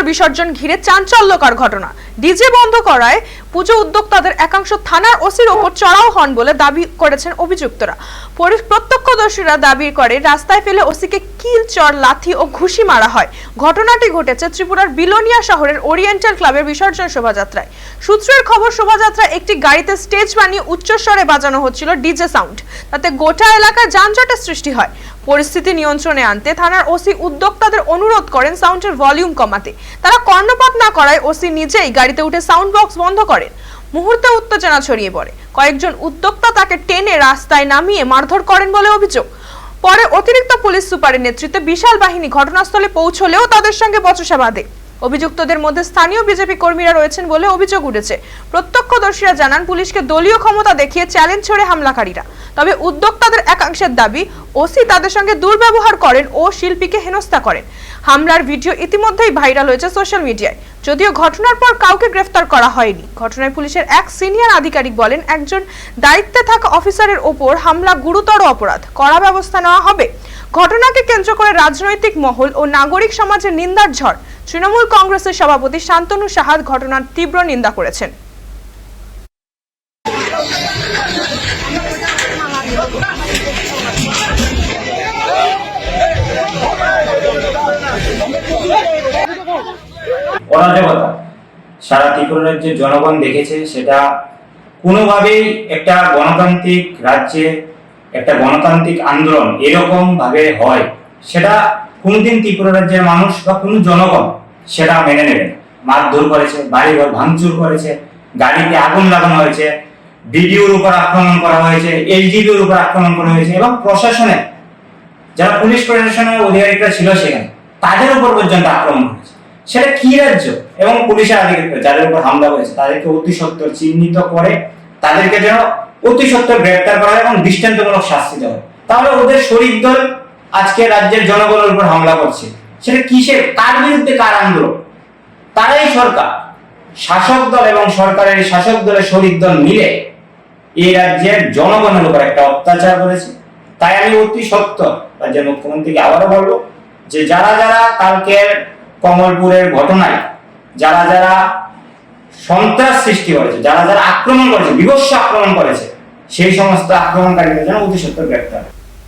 পুজোর বিসর্জন ঘিরে চাঞ্চল্যকর ঘটনা। ডিজে বন্ধ করায় পুজো উদ্যোক্তাদের একাংশ থানার ওসির ওপর চড়াও হন বলে দাবি করেছেন অভিযুক্তরা। প্রত্যক্ষদর্শীরা দাবি করে, রাস্তায় ফেলে ওসিকে কিল, চর, লাথি ও ঘুষি মারা হয়। ঘটনাটি ঘটেছে ত্রিপুরার বিলোনিয়া শহরের ওরিয়েন্টাল ক্লাবের বিসর্জন শোভাযাত্রায়। সূত্রের খবর, শোভাযাত্রায় একটি গাড়িতে স্টেজ বানিয়ে উচ্চস্বরে বাজানো হচ্ছিল ডিজে সাউন্ড। তাতে গোটা এলাকায় যানজটের সৃষ্টি হয়। পরিস্থিতি নিয়ন্ত্রণে আনতে থানার ওসি উদ্যোক্তাদের অনুরোধ করেন সাউন্ডের ভলিউম কমাতে। তারা কর্ণপাত না করায় ওসি নিজেই গাড়িতে উঠে সাউন্ড বক্স বন্ধ করেন। মুহূর্তে উত্তেজনা ছড়িয়ে পড়ে। কয়েকজন উদ্যোক্তা তাকে টেনে রাস্তায় নামিয়ে মারধর করেন বলে অভিযোগ। পরে অতিরিক্ত পুলিশ সুপারের নেতৃত্বে বিশাল বাহিনী ঘটনাস্থলে পৌঁছলেও তাদের সঙ্গে বচসা বাঁধে। অভিযুক্তদের মধ্যে স্থানীয় বিজেপি কর্মীরা রয়েছেন বলে অভিযোগ উঠেছে। প্রত্যক্ষদর্শীরা জানান, পুলিশকে দলীয় ক্ষমতা দেখিয়ে চ্যালেঞ্জ ছড়ে হামলাকারীরা। তবে উদ্যোক্তাদের একাংশের দাবি, ওসি তাদের সঙ্গে দুর্ব্যবহার করেন ও শিল্পীকে হেনস্থা করেন। হামলার ভিডিও ইতিমধ্যেই ভাইরাল হয়েছে সোশ্যাল মিডিয়ায়। যদিও ঘটনার পর কাউকে গ্রেফতার করা হয়নি। ঘটনায় পুলিশের এক সিনিয়র আধিকারিক বলেন, একজন দায়িত্বে থাকা অফিসারের ওপর হামলা গুরুতর অপরাধ। কড়া ব্যবস্থা নেওয়া হবে। ঘটনাকে কেন্দ্র করে রাজনৈতিক মহল ও নাগরিক সমাজের নিন্দার ঝড়। তৃণমূল কংগ্রেসের সভাপতি শান্তনু সাহাদ ঘটনার তীব্র নিন্দা করেছেন। সারা ত্রিপুরা রাজ্যের জনগণ দেখেছে, সেটা কোনোভাবেই একটা গণতান্ত্রিক রাজ্যে, একটা গণতান্ত্রিক আন্দোলন এরকম ভাবে হয়, সেটা কোনোদিন ত্রিপুরা রাজ্যের মানুষ বা কোনো জনগণ সেটা মেনে নেবে। মারধর করেছে, বাড়িঘর ভাঙচুর করেছে, গাড়িতে আগুন লাগানো হয়েছে বিডিওর উপর আক্রমণ করা হয়েছে এলজিবির উপর আক্রমণ করা হয়েছে এবং প্রশাসনের যারা পুলিশ প্রশাসনের অধিকারিকরা ছিল সেখানে, তাদের উপর পর্যন্ত আক্রমণ করেছে সেটা কি রাজ্য? এবং পুলিশের আধিকারিক যাদের উপর হামলা হয়েছে, তাদেরকে অতি সত্তর চিহ্নিত করে তাদেরকে যেন অতি সত্তর গ্রেপ্তার করা হয় এবং দৃষ্টান্তমূলক শাস্তি দেওয়া হয়। তাহলে ওদের শরিক দল আজকে রাজ্যের জনগণের উপর হামলা করছে। সেটা কিসের? কার বিরুদ্ধে কার আন্দোলন? তারাই সরকার। শাসক দল এবং সরকারের শাসক দলের শরিক দল মিলে এই রাজ্যের জনগণের উপর একটা অত্যাচার করেছে। তাই আমি অতি সত্য, রাজ্যের মুখ্যমন্ত্রীকে আবারও বলব যে যারা যারা কালকের কমলপুরের ঘটনায়, যারা যারা সন্ত্রাস সৃষ্টি করেছে, যারা যারা আক্রমণ করেছে বিভৎস আক্রমণ করেছে, সেই সমস্ত আক্রমণকারীদের যেন অতি সত্য গ্রেপ্তার।